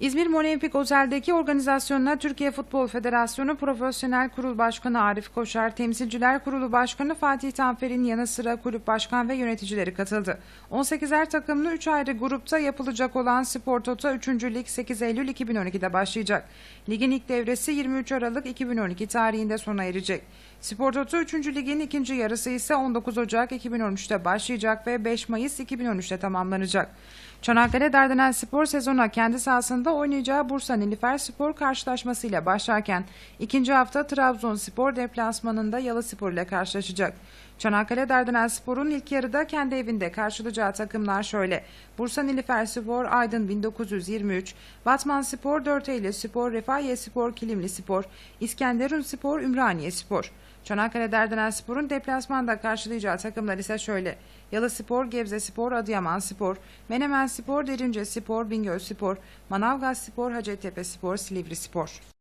İzmir Molenpik Otel'deki organizasyonuna Türkiye Futbol Federasyonu Profesyonel Kurul Başkanı Arif Koşar, Temsilciler Kurulu Başkanı Fatih Tanfer'in yanı sıra kulüp başkan ve yöneticileri katıldı. 18'er takımlı 3 ayrı grupta yapılacak olan Spor Toto 3. Lig 8 Eylül 2012'de başlayacak. Ligin ilk devresi 23 Aralık 2012 tarihinde sona erecek. Spor Toto 3. Lig'in ikinci yarısı ise 19 Ocak 2013'te başlayacak ve 5 Mayıs 2013'te tamamlanacak. Çanakkale Dardanel Spor sezona kendi sahasında oynayacağı Bursa Nilüfer Spor karşılaşmasıyla başlarken ikinci hafta Trabzonspor deplasmanında Yalı Spor ile karşılaşacak. Çanakkale Dardanel Spor'un ilk yarıda kendi evinde karşılayacağı takımlar şöyle. Bursa Nilüfer Spor, Aydın 1923, Batman Spor, Dörteyle Spor, Refahiye Spor, Kilimli Spor, İskenderun Spor, Ümraniye Spor. Çanakkale Dardanel Spor'un deplasmanda karşılayacağı takımlar ise şöyle. Yalı Spor, Gebze Spor, Adıyaman Spor, Menemen Spor, Derince Spor, Bingöl Spor, Manavgat Spor, Hacettepe Spor, Silivri Spor.